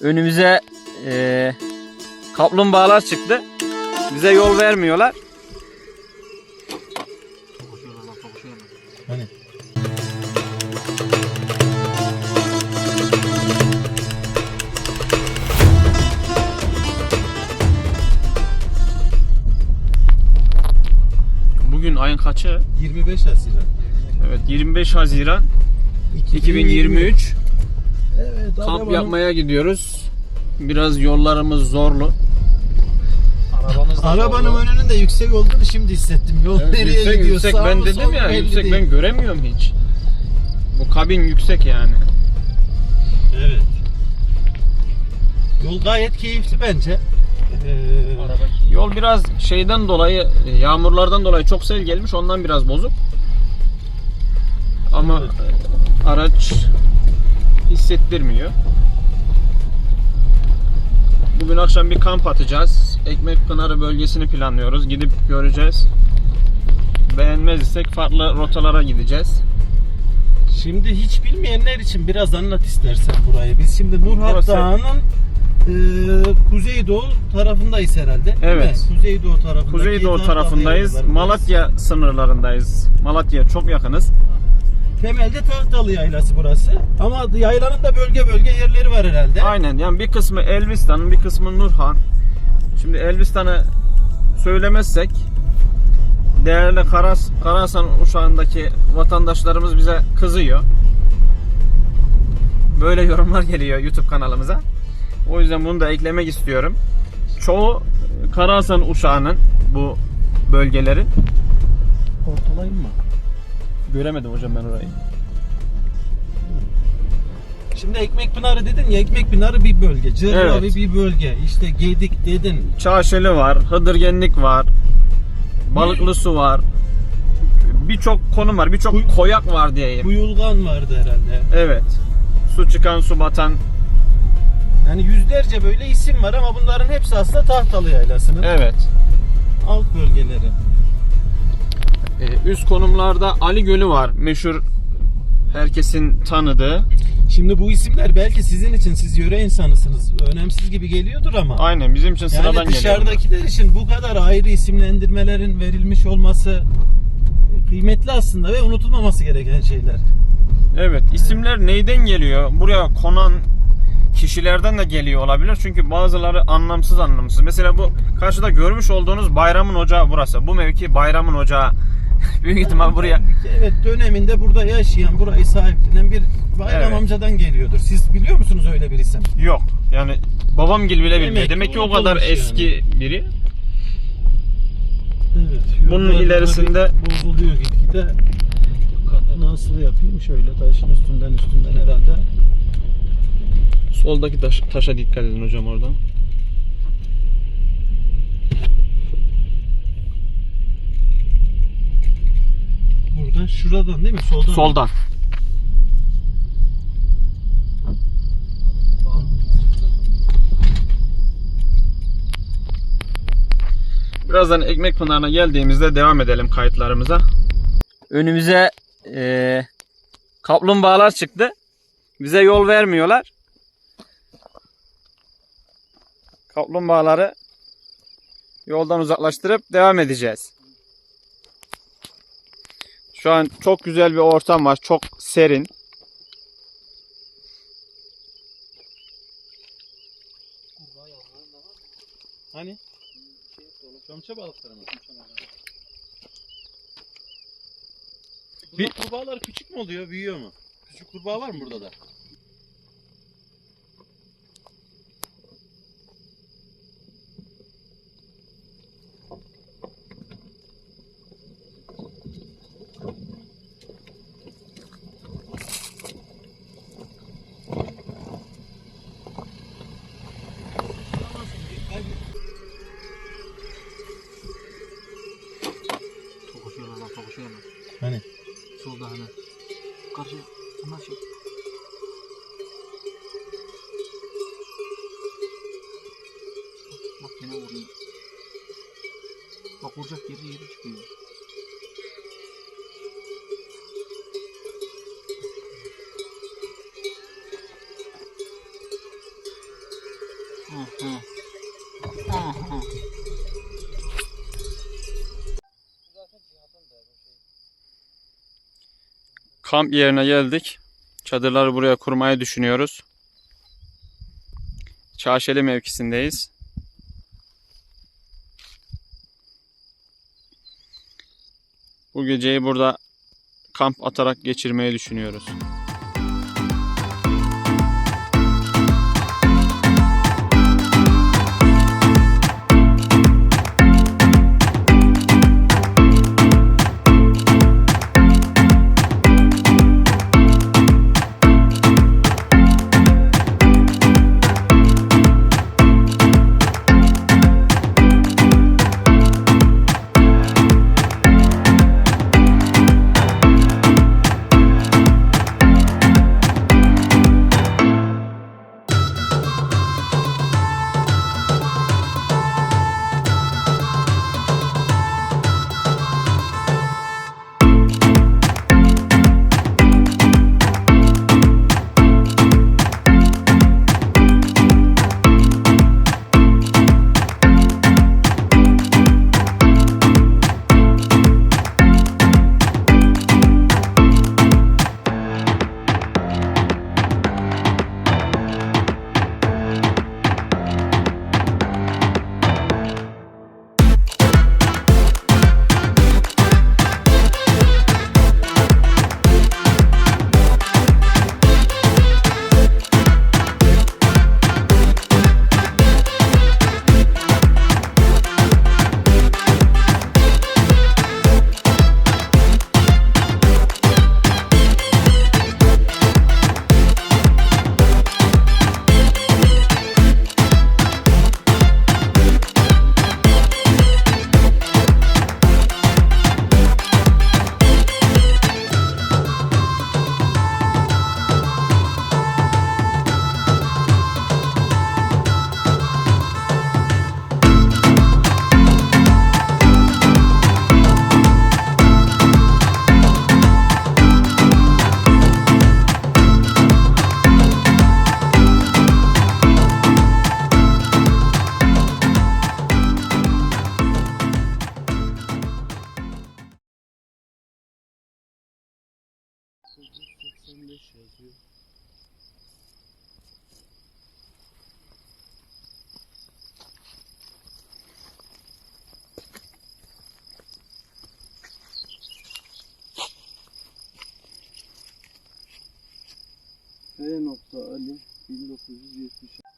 Önümüze eee, kaplumbağalar çıktı. Bize yol vermiyorlar. Hani? Bugün ayın kaçı? 25 Haziran. Evet 25 Haziran 2023. Evet, Kamp yapmaya gidiyoruz. Biraz yollarımız zorlu. Arabamız da Arabanın zorlu. önünün de yüksek olduğunu şimdi hissettim. Yol Evet, nereye yüksek, gidiyor? yüksek sağ ben mı, dedim mu ya belli yüksek değil. ben göremiyorum hiç. Bu kabin yüksek yani. Evet. Yol gayet keyifli bence. Ee, Yol biraz şeyden dolayı yağmurlardan dolayı çok sel gelmiş ondan biraz bozuk. Ama Evet. e, araç hissettirmiyor. Bugün akşam bir kamp atacağız. Ekmek Pınarı bölgesini planlıyoruz. Gidip göreceğiz. Beğenmez isek farklı rotalara gideceğiz. Şimdi hiç bilmeyenler için biraz anlat istersen burayı. Biz şimdi Nurhat Burası- Dağı'nın e, kuzeydoğu tarafındayız herhalde. Evet. Kuzeydoğu Kuzeydoğu tarafındayız. Malatya sınırlarındayız. Malatya çok yakınız. Temelde Tahtalı Yaylası burası. Ama yaylanın da bölge bölge yerleri var herhalde. Aynen yani bir kısmı Elbistan'ın bir kısmı Nurhan. Şimdi Elbistan'ı söylemezsek değerli Karas, Karasan uşağındaki vatandaşlarımız bize kızıyor. Böyle yorumlar geliyor YouTube kanalımıza. O yüzden bunu da eklemek istiyorum. Çoğu Karasan uşağının bu bölgelerin Ortalayayım mı? Göremedim hocam ben orayı. Şimdi Ekmek Pınarı dedin ya Ekmek Pınarı bir bölge. Cerrahi Evet. bir bölge. İşte Gedik dedin. Çağşeli var, Hıdırgenlik var, Balıklı su var. Birçok konum var, birçok koyak var diyeyim. Kuyulgan vardı herhalde. Evet. Su çıkan, su batan. Yani yüzlerce böyle isim var ama bunların hepsi aslında Tahtalı Yaylası'nın Evet. alt bölgeleri. Ee, üst konumlarda Ali Gölü var. Meşhur herkesin tanıdığı. Şimdi bu isimler belki sizin için siz yöre insanısınız. Önemsiz gibi geliyordur ama. Aynen bizim için sıradan Yani geliyor. dışarıdakiler için bu kadar ayrı isimlendirmelerin verilmiş olması kıymetli aslında ve unutulmaması gereken şeyler. Evet. isimler neyden geliyor? Buraya konan kişilerden de geliyor olabilir. Çünkü bazıları anlamsız anlamsız. Mesela bu karşıda görmüş olduğunuz Bayramın Ocağı burası. Bu mevki Bayramın Ocağı. Büyük ihtimal buraya Evet döneminde burada yaşayan, burayı sahiplenen bir bayram Evet. amcadan geliyordur. Siz biliyor musunuz öyle bir isim? yok. Yani babam gil bile bilmiyor. Demek ki o kadar unutulmuş eski biri. Evet. Bunun yollar ilerisinde- böyle bozuluyor gitgide. Nasıl yapayım? Şöyle taşın üstünden üstünden herhalde. Soldaki taş, taşa dikkat edin hocam oradan. Şuradan değil mi? Soldan. Soldan. Birazdan Ekmek Pınarı'na geldiğimizde devam edelim kayıtlarımıza. Önümüze eee, kaplumbağalar çıktı. Bize yol vermiyorlar. Kaplumbağaları yoldan uzaklaştırıp devam edeceğiz. Şu an çok güzel bir ortam var. Çok serin. Hani? Çömçe balıkları mı? Burada Bir- kurbağalar küçük mü oluyor, büyüyor mu? Küçük kurbağa var mı burada da? Yine vuruyor. Bak vuracak yeri yeri çıkıyor. Kamp yerine geldik. Çadırları buraya kurmayı düşünüyoruz. Çaşeli mevkisindeyiz. Bu geceyi burada kamp atarak geçirmeyi düşünüyoruz. 985 yazıyor. E nokta Ali 1970